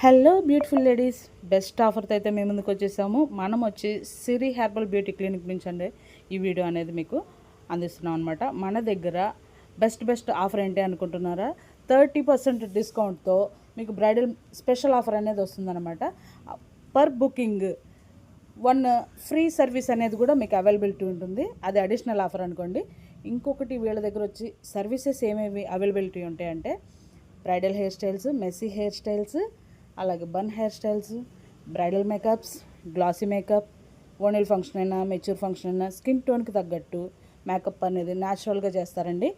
Hello beautiful ladies best ఆఫర్తో అయితే మేము ముందుకు వచ్చేసాము. మనం వచ్చి సిరి హెర్బల్ బ్యూటీ క్లినిక్ నుంచి అండి ఈ వీడియో అనేది మీకు అందిస్తున్నాం అనమాట మన దగ్గర బెస్ట్ బెస్ట్ ఆఫర్ ఏంటి అనుకుంటున్నారా? థర్టీ పర్సెంట్ డిస్కౌంట్తో మీకు బ్రైడల్ స్పెషల్ ఆఫర్ అనేది వస్తుందన్నమాట per booking one free service అనేది కూడా మీకు అవైలబిలిటీ ఉంటుంది. అది అడిషనల్ ఆఫర్ అనుకోండి. ఇంకొకటి వీళ్ళ దగ్గర వచ్చి సర్వీసెస్ ఏమేమి అవైలబిలిటీ ఉంటాయంటే bridal hair styles messy hair styles అలాగే bun hair styles bridal makeups glossy makeup ఓనిల్ function అయినా మెచ్యూర్ ఫంక్షన్ అయినా స్కిన్ టోన్కి తగ్గట్టు మేకప్ అనేది న్యాచురల్గా చేస్తారండి.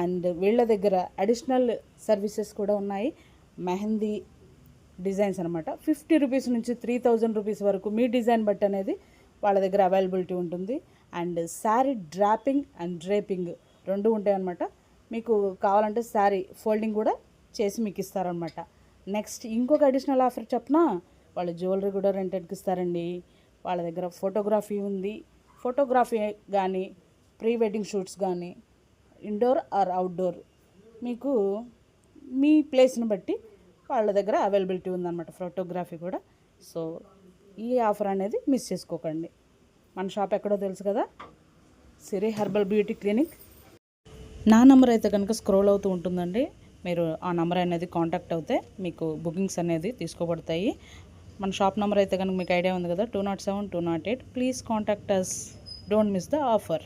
అండ్ వీళ్ళ దగ్గర అడిషనల్ సర్వీసెస్ కూడా ఉన్నాయి. మెహందీ డిజైన్స్ అనమాట ఫిఫ్టీ రూపీస్ నుంచి త్రీ థౌజండ్ రూపీస్ వరకు మీ డిజైన్ బట్టి అనేది వాళ్ళ దగ్గర అవైలబిలిటీ ఉంటుంది. And sari draping and draping రెండు ఉంటాయన్నమాట. మీకు కావాలంటే శారీ ఫోల్డింగ్ కూడా చేసి మీకు ఇస్తారనమాట నెక్స్ట్ ఇంకొక అడిషనల్ ఆఫర్ చెప్పిన? వాళ్ళు జ్యువెలరీ కూడా రెంటెడ్కి ఇస్తారండి. వాళ్ళ దగ్గర ఫోటోగ్రఫీ ఉంది. ఫోటోగ్రఫీ కానీ ప్రీ వెడ్డింగ్ షూట్స్ కానీ ఇండోర్ ఆర్ అవుట్డోర్ మీకు మీ ప్లేస్ని బట్టి వాళ్ళ దగ్గర అవైలబిలిటీ ఉందన్నమాట ఫోటోగ్రఫీ కూడా. సో ఈ ఆఫర్ అనేది మిస్ చేసుకోకండి. మన షాప్ ఎక్కడో తెలుసు కదా? సిరి హెర్బల్ బ్యూటీ క్లినిక్ నా నెంబర్ అయితే కనుక స్క్రోల్ అవుతూ ఉంటుందండి. మీరు ఆ నెంబర్ అనేది కాంటాక్ట్ అవుతే మీకు బుకింగ్స్ అనేది తీసుకోబడతాయి. మన షాప్ నెంబర్ అయితే కనుక మీకు ఐడియా ఉంది కదా two nought seven two nought eight please contact us don't miss the offer